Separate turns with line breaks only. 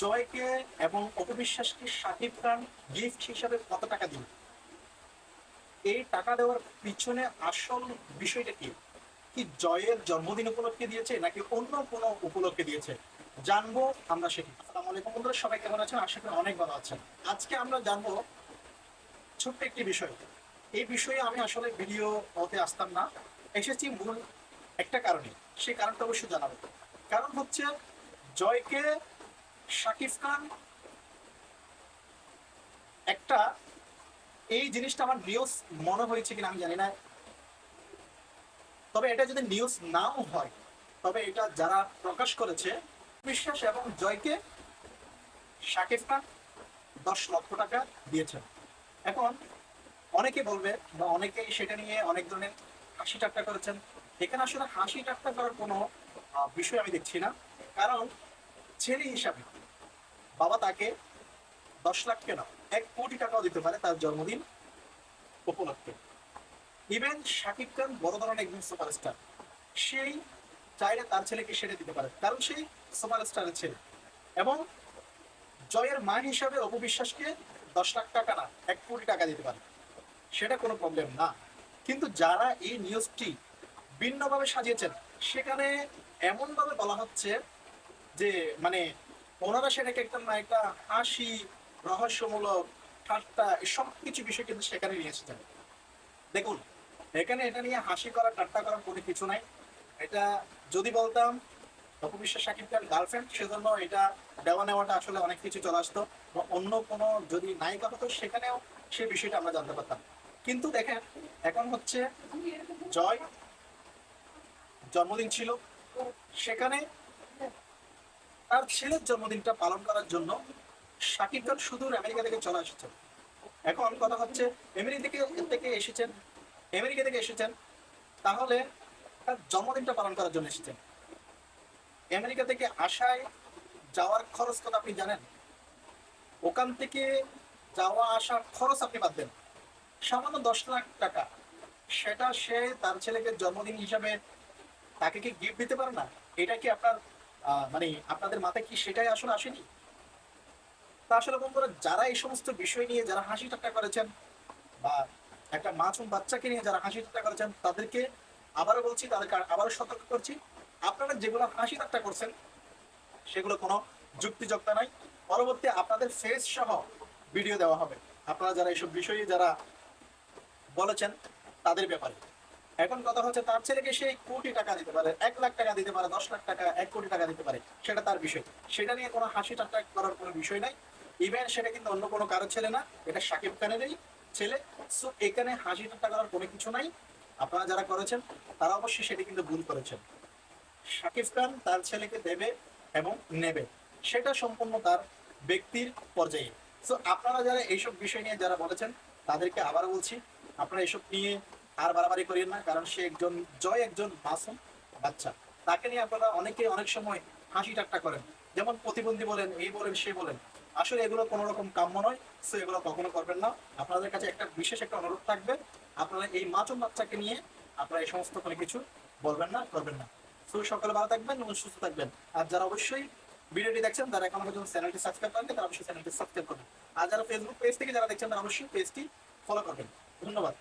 জয়কে এবং অপবিশ্বাসকে সাকিব খান গিফট হিসাবে কত টাকা দিল এই টাকা দেওয়ার পিছনে আসল বিষয়টা কি? কি জয়ের জন্মদিন উপলক্ষে দিয়েছে, নাকি অন্য কোনো উপলক্ষে দিয়েছে? জানব আমরা সেটি। আসসালামু আলাইকুম বন্ধুরা, সবাই কেমন আছেন? আশা করি অনেক ভালো আছেন। আজকে আমরা জানব ছোট্ট একটি বিষয়। এই বিষয়ে আমি আসলে ভিডিও হতে আসতাম না। এসেছি মূল একটা কারণে। সেই কারণটা অবশ্যই জানাব। কারণ হচ্ছে জয়কে শাকিব খান। একটা, এই জিনিসটা আমার নিউজ মনে হয়েছে কিনা আমি জানি না। তবে এটা যদি নিউজ নাও হয়, তবে এটা যারা প্রকাশ করেছে, বিশ্বাস এবং জয়কে শাকিব খান দশ লক্ষ টাকা দিয়েছেন। এখন অনেকে বলবে বা অনেকেই সেটা নিয়ে অনেক ধরনের হাসি ঠাট্টা করেছেন। এখানে আসলে হাসি ঠাট্টা করার কোনো বিষয় আমি দেখছি না। কারণ ছেলে হিসাবে বাবা তাকে দশ লাখ কেন, এক কোটি টাকাও দিতে পারে তার জন্মদিন উপলক্ষে। ইভেন শাকিব খান বড় ধরনের একজন সুপারস্টার সেই চাইলে তার ছেলেকে সেটা দিতে পারে, কারণ সেই সুপারস্টারের ছেলে। এবং জয়ের মা হিসাবে অপবিশ্বাসকে দশ লাখ টাকা না, এক কোটি টাকা দিতে পারে। সেটা কোনো প্রবলেম না। কিন্তু যারা এই নিউজটি ভিন্নভাবে সাজিয়েছেন, সেখানে এমনভাবে বলা হচ্ছে যে মানে ওনারা সেটাকে একটা না একটা হাসি, রহস্যমূলক, ঠাট্টা সব কিছু বিষয় কিন্তু সেখানে নিয়ে এসেছেন। দেখুন, এখানে এটা নিয়ে হাসি করা, ঠাট্টা করার কোনো কিছু নাই। এটা যদি বলতাম, অপবিশ্বাস শাকিব খান গার্লফ্রেন্ড সেজন্য এটা দেওয়া নেওয়াটা আসলে অনেক কিছু চলে আসতো। বা অন্য কোনো যদি নায়িকা হতো সেখানেও সেই বিষয়টা আমরা জানতে পারতাম। কিন্তু দেখেন, এখন হচ্ছে জয়, জন্মদিন ছিল। সেখানে তার ছেলের জন্মদিনটা পালন করার জন্য শাকিব খান সুদূর আমেরিকা থেকে চলে এসেছেন এখন কথা হচ্ছে, আমেরিকা থেকে থেকে এসেছেন, আমেরিকা থেকে এসেছেন, তাহলে তার জন্মদিনটা পালন করার জন্য এসেছেন। আমেরিকা থেকে আসায় যাওয়ার খরচ কথা আপনি জানেন? ওখান থেকে যাওয়া আসার খরচ আপনি বাদ দেন। সামান্য দশ লাখ টাকা। সেটা সে তার ছেলেকে জন্মদিন হিসাবে তাকে কি গিফট দিতে পারে না? এটা কি আপনার মানে আপনাদের মাথায় কি সেটাই আসলে আসেনি? তা আসলে বন্ধুরা, যারা এই সমস্ত বিষয় নিয়ে যারা হাসি ঠাট্টা করেছেন বা একটা মাছুম বাচ্চাকে নিয়ে যারা হাসি ঠাট্টা করেছেন, তাদেরকে আবারও বলছি, তাদেরকে আবারও সতর্ক করছি। আপনারা যেগুলো হাসি ঠাট্টা করছেন, সেগুলো কোনো যুক্তিযুক্ত নাই পরবর্তী আপনাদের ফেস সহ ভিডিও দেওয়া হবে। আপনারা যারা এইসব বিষয়ে যারা বলেছেন, তাদের ব্যাপারে। এখন কথা হচ্ছে তার ছেলেকে সে কোটি টাকা দিতে পারে, এক লাখ টাকা দিতে পারে, দশ লাখ টাকা, এক কোটি টাকা দিতে পারে, সেটা তার বিষয়। সেটা নিয়ে কোনো হাসি ঠাট্টা করার কোনো বিষয় নাই। ইভেন সেটা কিন্তু অন্য কোনো কারও ছেলে না, এটা সাকিব খানেরই ছেলে। সো এখানে হাসি ঠাট্টা করার কোনো কিছু নাই। আপনারা যারা করেছেন, তারা অবশ্যই সেটি কিন্তু ভুল করেছেন। শাকিব খান তার ছেলেকে দেবে এবং নেবে। সেটা সম্পূর্ণ তার ব্যক্তির পর্যায়ে। সো আপনারা যারা এইসব বিষয় নিয়ে যারা বলেছেন, তাদেরকে আবার বলছি, আপনারা এসব নিয়ে আর বাড়াবাড়ি করিয়েন না, কারণ সে একজন জয়, একজন মাসুম বাচ্চা। তাকে নিয়ে আপনারা অনেকে অনেক সময় হাসি ঠাট্টা করেন। যেমন প্রতিবন্ধী বলেন, এই বলেন, সে বলেন। আসলে এগুলো কোনো রকম কাম্য নয়, সো এগুলো কখনো করবেন না। আপনাদের কাছে একটা বিশেষ একটা অনুরোধ থাকবে, আপনারা এই মাসুম বাচ্চাকে নিয়ে আপনারা এই সমস্ত কোনো কিছু বলবেন না, করবেন না। সো সকালে ভালো থাকবেন এবং সুস্থ থাকবেন। আর যারা অবশ্যই ভিডিওটি দেখছেন, তারা এখনও পর্যন্ত চ্যানেলটি সাবস্ক্রাইব করেন তারা অবশ্যই চ্যানেলটি সাবস্ক্রাইব করবেন। আর যারা ফেসবুক পেজ থেকে যারা দেখছেন, তারা অবশ্যই পেজটি ফলো করবেন। ধন্যবাদ।